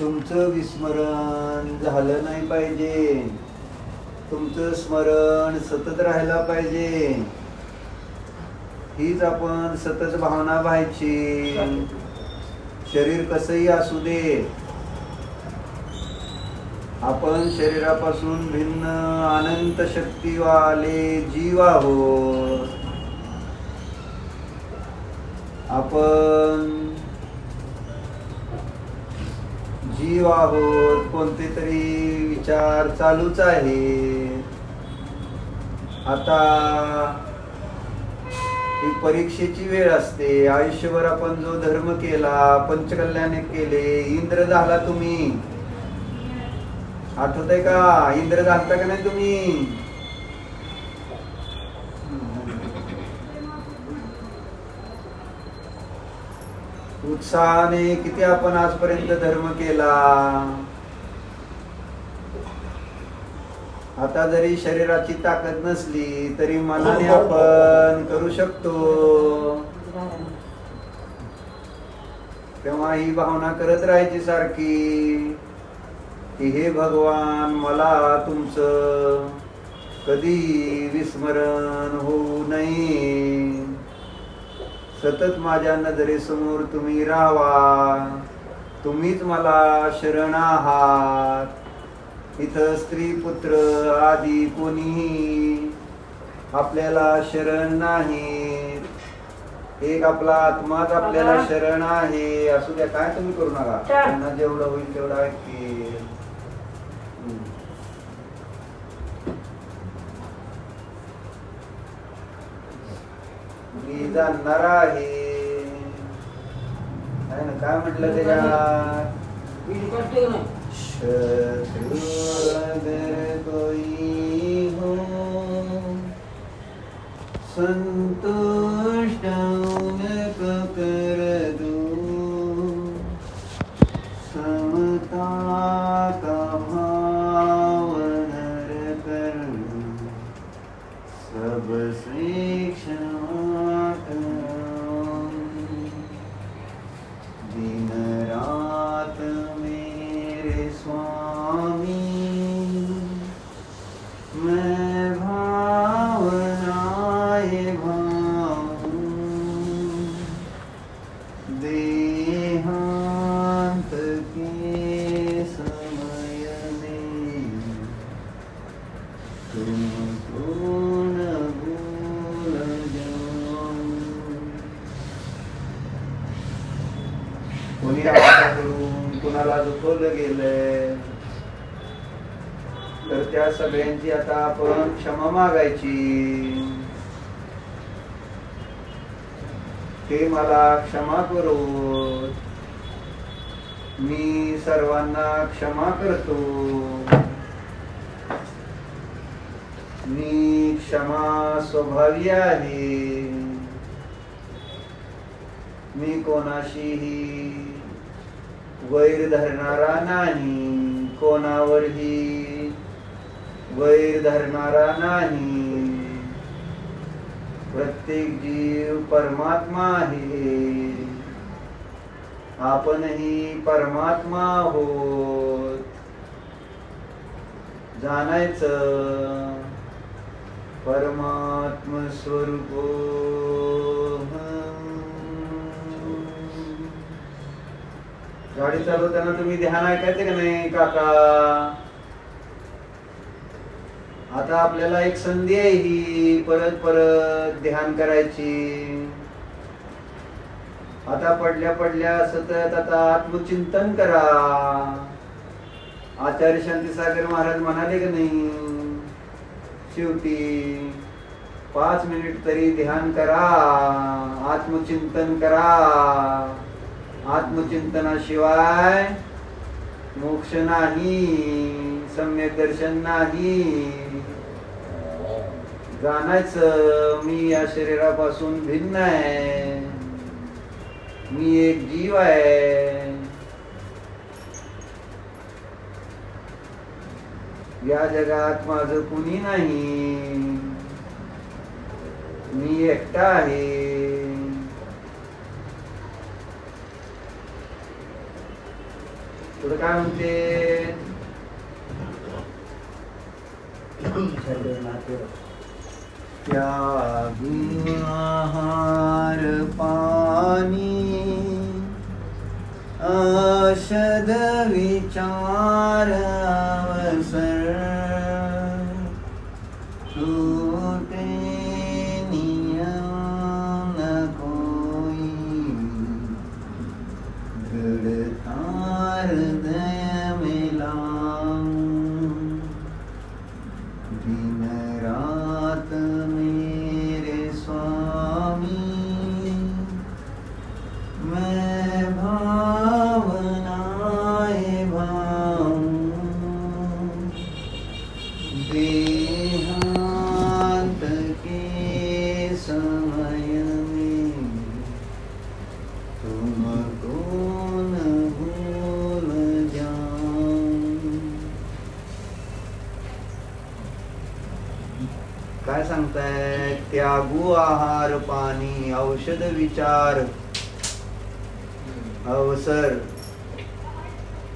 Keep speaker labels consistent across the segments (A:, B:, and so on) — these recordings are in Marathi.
A: तुमचं विस्मरण झालं नाही पाहिजे. तुमचं स्मरण सतत राहायला पाहिजे. हीच आपण सतत भावना व्हायची. शरीर कसंही असू दे. आपण शरीरापासून भिन्न अनंत शक्तीवाले जीव आहोत. आपण जीव आहोत कोणते तरी विचार चालूच आहे. आता ही परीक्षेची वेळ असते. आयुष्यभर आपण जो धर्म केला पंचकल्याण केले इंद्र झाला तुम्ही. आठवत आहे का? इंद्र झालता का नाही तुम्ही? उत्साहाने किती आपण आजपर्यंत धर्म केला? आता जरी शरीराची ताकद नसली तरी मनाने आपण करू शकतो. तेव्हा ही भावना करत राहायची सारखी की हे भगवान मला तुमचं कधी विस्मरण होऊ नये. सतत माझ्या नजरेसमोर तुम्ही राहावा. तुम्हीच मला शरण आहात इथं स्त्री पुत्र आदी कोणीही आपल्याला शरण नाहीत एक आपला आत्माच आपल्याला शरण आहे. असू द्या काय तुम्ही करू नका. त्यांना जेवढं होईल तेवढं ऐकतील हम्म. मी जाणणार आहे. ना काय म्हटलं त्याच्यात? शत्रु अगर कोई हो संतुष्ट कर दूं समता का भाव नर कर क्षमा कोणी करून कुणाला दुखवलं गेलंय? तर त्या सगळ्यांची आता आपण क्षमा मागायची. ते मला क्षमा करू. मी सर्वांना क्षमा करतो. मी क्षमा स्वभावी आहे. मी कोणाशीही वैर धरणारा नाही कोणावरही. वैर धरणारा नाही. प्रत्येक जीव परमात्मा आहे. आपणही परमात्मा आहोत. जाणायचं परमात्म स्वरूप गाडी चालवताना तुम्ही ध्यान ऐकायचे का नाही काका? आता आपल्याला एक संधी आहे ही परत परत ध्यान करायची. आता पडल्या पडल्या सतत आता आत्मचिंतन करा. आचार्य शांतीसागर महाराज म्हणाले का नाही शेवटी पाच मिनिट तरी ध्यान करा आत्मचिंतन करा. आत्मचिंतनाशिवाय मोक्ष नाही सम्यक दर्शन नाही. जाणायचं मी या शरीरापासून भिन्न आहे. मी एक जीव आहे. या जगात माझं कुणी नाही. मी एकटा आहे. पुढे काय म्हणते? त्यागी आहार पाणी औषध विचार अवसर टूटे नियम न कोई दय दिन रात मेरे स्वामी मैं भावनाए भाऊं। लागू आहार पाणी औषध विचार. अवसर.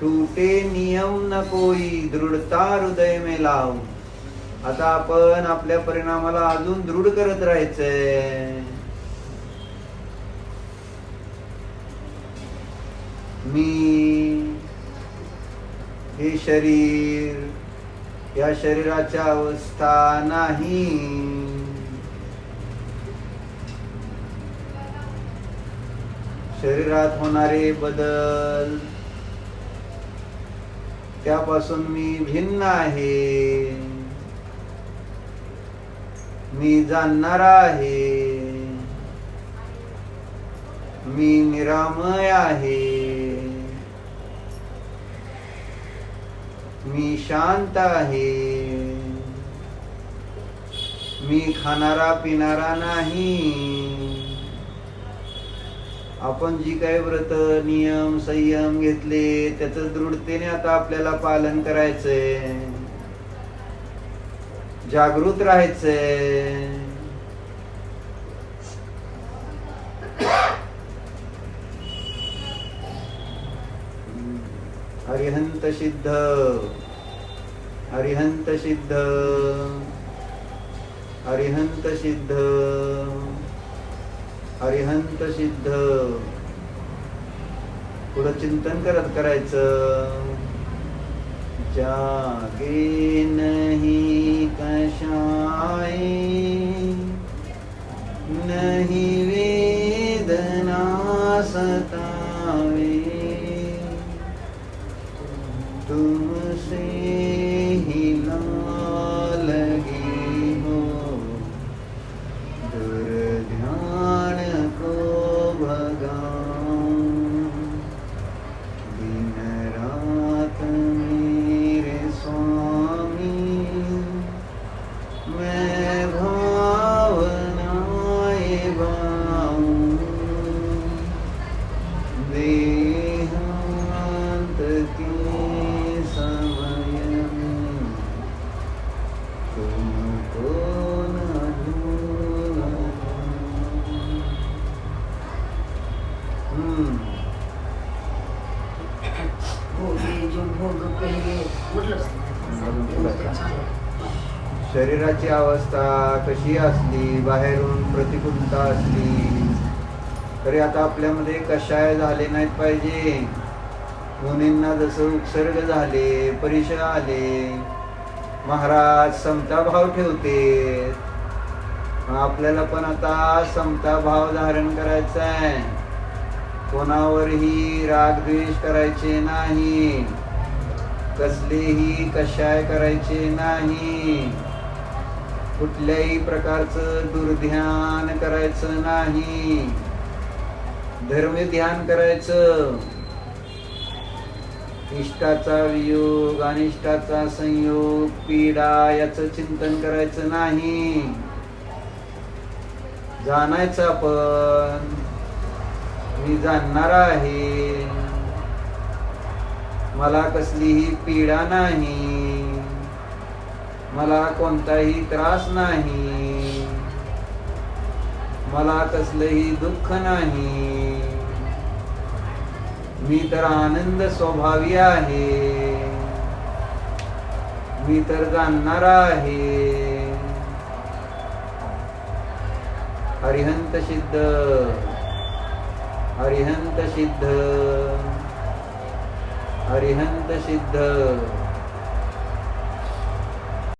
A: टूटे नियम न कोई दृढता हृदय में लाव. आता आपण आपल्या परिणामाला अजून दृढ करत राहायचंय. मी हे शरीर या शरीराच्या अवस्था नाही. शरीरात होणारे बदल. त्यापासून मी भिन्न आहे. मी जाणणारा आहे. मी निरामय आहे. मी शांत आहे. मी खाणारा पिणारा नाही. आपण जी काही व्रत नियम संयम घेतले त्याच दृढतेने आता आपल्याला पालन करायचंय. जागृत राहायचंय. हरिहंत सिद्ध. हरिहंत सिद्ध. हरिहंत सिद्ध. अरिहंत सिद्ध. पुढं चिंतन करत करायचं. जागे नाही कशाय नाही वेदना सतावे. तुमसे शरीराची अवस्था कशी असली बाहेरून प्रतिकूलता असली तरी आता आपल्यामध्ये कशाय झाले नाहीत पाहिजे. मुनींना जसं उपसर्ग झाले परिचय आले महाराज समता भाव ठेवते. मग आपल्याला पण आता समता भाव धारण करायचा आहे कोणावरही राग द्वेष करायचे नाही. कसलेही कशाय करायचे नाही. कुठल्याही प्रकारचं दुर्ध्यान करायचं नाही. धर्म ध्यान करायचं. इष्टाचा वियोग अनिष्टाचा संयोग पीडा याचं चिंतन करायचं नाही. जाणायचं आपण. मी जाणणार आहे. मला कसलीही पीडा नाही. मला कोणताही त्रास नाही. मला कसलंही दुःख नाही. मी तर आनंद स्वभावी आहे. मी तर जाणणार आहे. हरिहंत सिद्ध. हरिहंत सिद्ध. हरिहंत सिद्ध